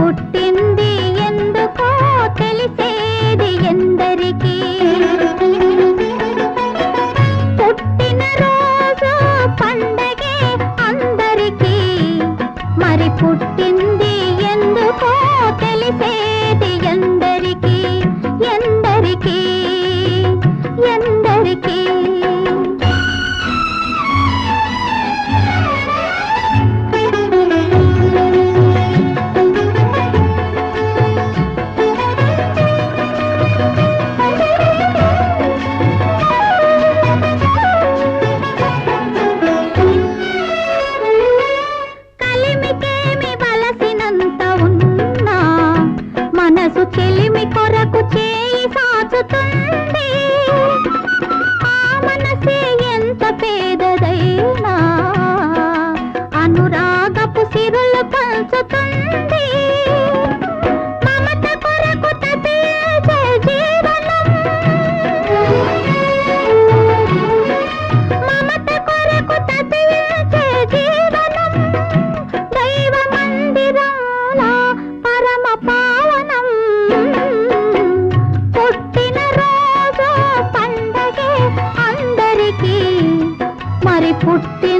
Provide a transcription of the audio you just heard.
పుట్టింది ఎందుకో తెలిసేది ఎందరికీ. పుట్టిన రోజు పండగే అందరికి. మరి పుట్టింది ఎందుకో తెలిసేది ఎందరికీ. ఎందరికి ఎందరికీ. వైపు చేయి సాచుతుంది. ఆ మనసే ఎంత పేదదైనా అనురాగపు సిరు उठते